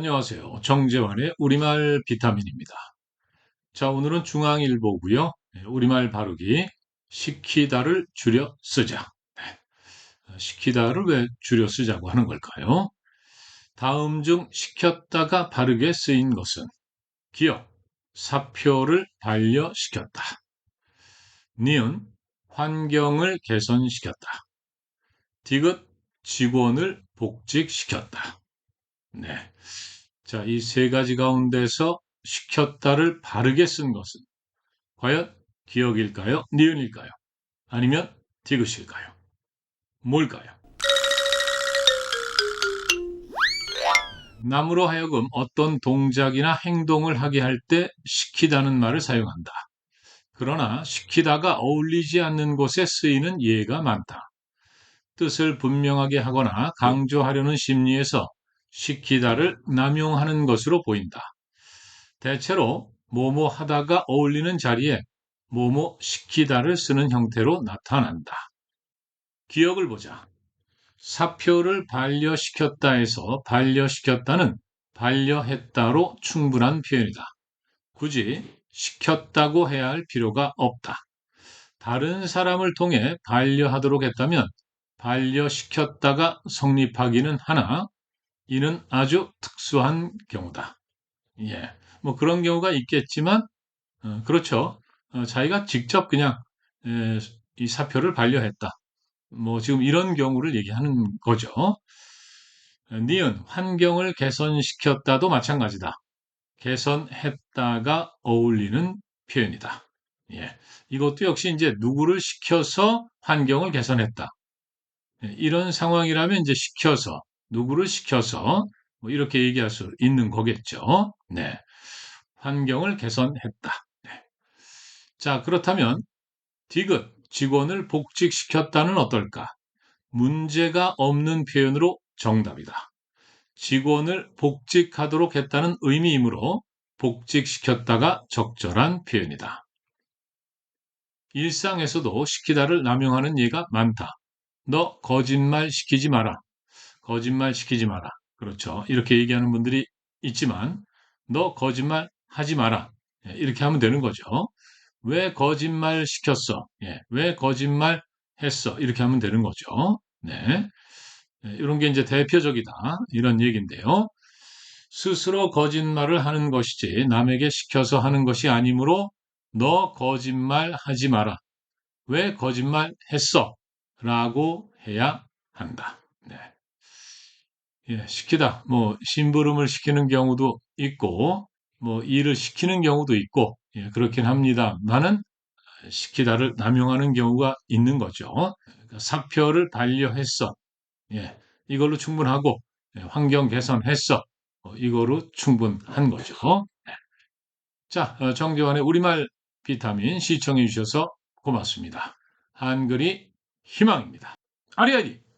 안녕하세요. 정재환의 우리말 비타민입니다. 자, 오늘은 중앙일보고요. 네, 우리말 바르기 시키다를 줄여 쓰자. 네, 시키다를 왜 줄여 쓰자고 하는 걸까요? 다음 중 시켰다가 바르게 쓰인 것은 기억, 사표를 반려시켰다. 니은, 환경을 개선시켰다. 디귿, 직원을 복직시켰다. 네. 자, 이 세 가지 가운데서 시켰다를 바르게 쓴 것은 과연 기억일까요? 니은일까요? 아니면 디귿일까요? 뭘까요? 남으로 하여금 어떤 동작이나 행동을 하게 할 때 시키다는 말을 사용한다. 그러나 시키다가 어울리지 않는 곳에 쓰이는 예가 많다. 뜻을 분명하게 하거나 강조하려는 심리에서 시키다를 남용하는 것으로 보인다. 대체로 뭐뭐 하다가 어울리는 자리에 뭐뭐 시키다를 쓰는 형태로 나타난다. 기억을 보자. 사표를 반려시켰다에서 반려시켰다는 반려했다로 충분한 표현이다. 굳이 시켰다고 해야 할 필요가 없다. 다른 사람을 통해 반려하도록 했다면 반려시켰다가 성립하기는 하나 이는 아주 특수한 경우다. 예. 뭐 그런 경우가 있겠지만, 어, 그렇죠. 어, 자기가 직접 그냥 에, 이 사표를 반려했다. 뭐 지금 이런 경우를 얘기하는 거죠. 니은 환경을 개선시켰다도 마찬가지다. 개선했다가 어울리는 표현이다. 예. 이것도 역시 이제 누구를 시켜서 환경을 개선했다. 예, 이런 상황이라면 이제 시켜서 누구를 시켜서 뭐 이렇게 얘기할 수 있는 거겠죠. 네. 환경을 개선했다. 네. 자, 그렇다면 디귿 직원을 복직시켰다는 어떨까? 문제가 없는 표현으로 정답이다. 직원을 복직하도록 했다는 의미이므로 복직시켰다가 적절한 표현이다. 일상에서도 시키다를 남용하는 예가 많다. 너 거짓말 시키지 마라. 거짓말 시키지 마라. 그렇죠. 이렇게 얘기하는 분들이 있지만 너 거짓말 하지 마라. 예, 이렇게 하면 되는 거죠. 왜 거짓말 시켰어? 예, 왜 거짓말 했어? 이렇게 하면 되는 거죠. 네. 예, 이런 게 이제 대표적이다. 이런 얘기인데요. 스스로 거짓말을 하는 것이지 남에게 시켜서 하는 것이 아니므로 너 거짓말 하지 마라. 왜 거짓말 했어? 라고 해야 한다. 네. 예, 시키다. 뭐, 심부름을 시키는 경우도 있고, 뭐, 일을 시키는 경우도 있고, 예, 그렇긴 합니다만은, 시키다를 남용하는 경우가 있는 거죠. 그러니까 사표를 반려했어. 예, 이걸로 충분하고, 예, 환경 개선했어. 어, 이거로 충분한 거죠. 네. 자, 어, 정재환의 우리말 비타민 시청해 주셔서 고맙습니다. 한글이 희망입니다. 아리아리!